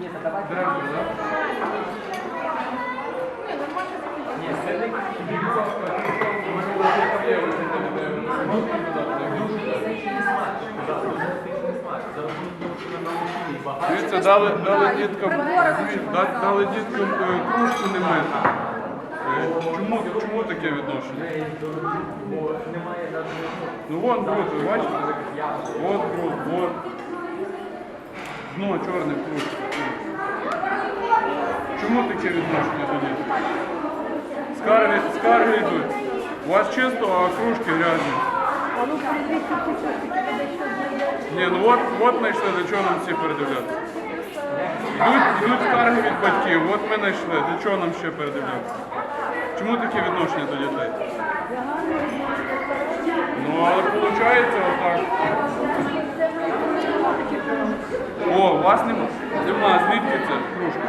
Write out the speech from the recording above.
Дякую, да? Ні, це не? Дивіться, дали, дали діткам, дали діткам е, кружку не мити. Е, Чому, чому таке відношення? Ну вон бруд, бачите? От бруд, от. Дно чорне кружці. Чому таке відношення до діток? Скарги, скарги йдуть. У вас чисто, а кружки грязні. Ти. Ні, ну от, от знайшли, для чого нам всі передивлятися. Йдуть, йдуть скарги від батьків, от ми знайшли, для чого нам ще передивлятися. Чому таке відношення до дітей? Ну, але виходить отак. Вас нема? Звідки це кружка?